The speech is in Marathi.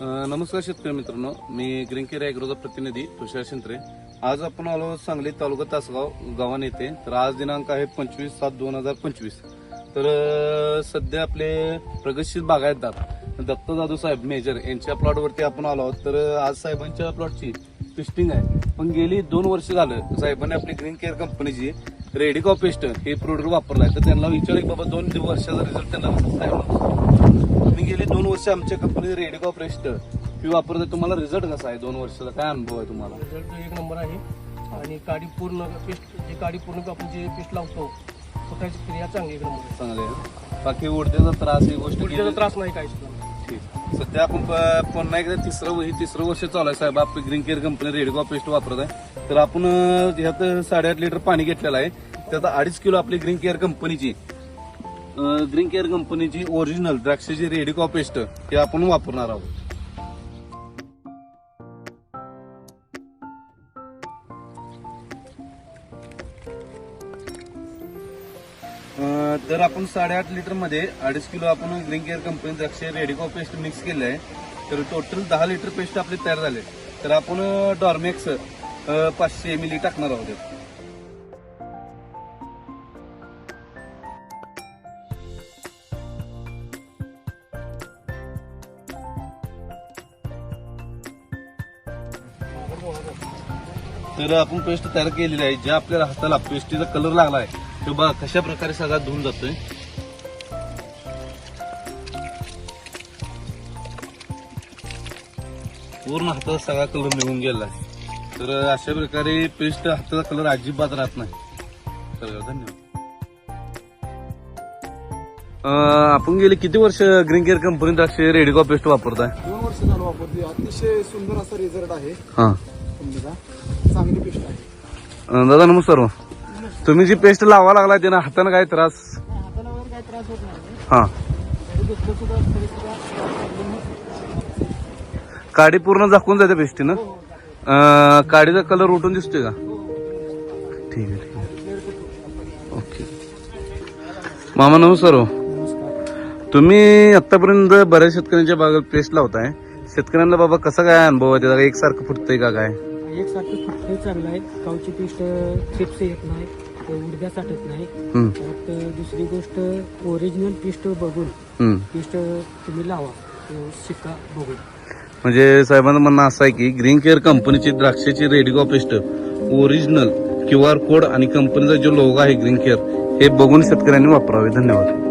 नमस्कार शेतकरी मित्रांनो. मी ग्रीन केअर ॲग्रोचा प्रतिनिधी तुषार शिंत्रे. आज आपण आलो सांगली तालुका तासगाव गावान येते तर आज दिनांक आहे पंचवीस सात दोन हजार पंचवीस. तर सध्या आपले प्रगतशील बागायतदार दत्त जाधव साहेब मेजर यांच्या प्लॉटवरती आपण आलो आहोत. तर आज साहेबांच्या प्लॉटची टेस्टिंग आहे. पण गेली दोन वर्ष झालं साहेबांनी आपली ग्रीन केअर कंपनीची रेडिकॉ पेस्ट हे प्रोडक्ट वापरलाय. तर त्यांना विचारलं की बाबा दोन वर्षाचा रिझल्ट त्यांना साहेब गेली दोन वर्ष आमच्या कंपनी रेडिकॉ पेस्ट ही वापरते तुम्हाला रिझल्ट कसा आहे दोन वर्षाचा? काय अनुभव आहे तुम्हाला? रिझल्ट एक नंबर आहे. आणि काडी पूर्ण पेस्ट जे काडी पूर्ण आपण जे पेस्ट लावतो फुटायची क्रिया चांगली एक नंबर आहे. चांगले आहे. बाकी उडत्याचा त्रास ही गोष्ट गेली. त्रास नाही सुद्धा ठीक. सध्या आपण प- पुन्हा एकदा तिसरं हे तिसरं वर्ष चालू आहे साहेब. आपली ग्रीन केअर कंपनी रेडिकॉ पेस्ट वापरत आहे. तर आपण अं, ह्यात साडेआठ लिटर पाणी घेतलेलं आहे. त्यात अडीच किलो आपली ग्रीन केअर कंपनीची ग्रीन केअर कंपनीची ओरिजिनल द्राक्षाची रेडिकॉ पेस्ट हे आपण वापरणार आहोत. तर आपण साडेआठ लिटरमध्ये अडीच किलो आपण ग्रीन केअर कंपनी द्राक्ष रेडिकॉ पेस्ट मिक्स केलं आहे तर टोटल दहा लिटर पेस्ट आपले तयार झाले तर आपण डॉर्मेक्स पाचशे एम टाकणार आहोत. तर आपण पेस्ट तयार केलेली आहे. ज्या आपल्या हाताला पेस्टीचा कलर लागला आहे तो बघा कशा प्रकारे सगळा धुवून जातोय. पूर्ण हाताचा सगळा कलर निघून गेला आहे. तर अशा प्रकारे पेस्ट हाताचा कलर अजिबात राहत नाही. तर धन्यवाद. अं, आपण गेले किती वर्ष ग्रीन केअर कंपनी द्राक्ष रेडिकॉ पेस्ट वापरताय? दोन वर्ष झालं वापरते अतिशय सुंदर असा रिझल्ट आहे. हा. समजा. चांगली पेस्ट आहे. दादा नमस्कार. तुम्ही जी पेस्ट लावा लागला त्यानं हातानं काय त्रास? हाताला वगैरे काही त्रास होत नाही. हा. काडी पूर्ण झाकून जाते पेस्टीनं? अं, काडीचा कलर उठून दिसतोय का? ठीक आहे ठीक आहे. ओके. मामा नमस्कार हो. तुम्ही आतापर्यंत बऱ्याच शेतकऱ्यांच्या बागेत पेस्ट लावताय. शेतकऱ्यांना बाबा कसा काय अनुभव आहे? त्याचा एकसारखं फुटतंय का काय? एकसारखं फुटतंय चांगलं आहे कावची पेस्ट चिप्स येत नाही उडद्या साठत नाही. हम्म, त्यात दुसरी गोष्ट ओरिजिनल पेस्ट बघून हम्म. पेस्ट तुम्ही लावा तो शिक्का बघून. म्हणजे साहेबांचं म्हणणं असं आहे की ग्रीन केअर कंपनीची द्राक्षाची रेडिकॉ paste original Q R code आणि कंपनीचा जो लोगो आहे ग्रीन केअर हे बघून शेतकऱ्यांनी वापरावे. धन्यवाद.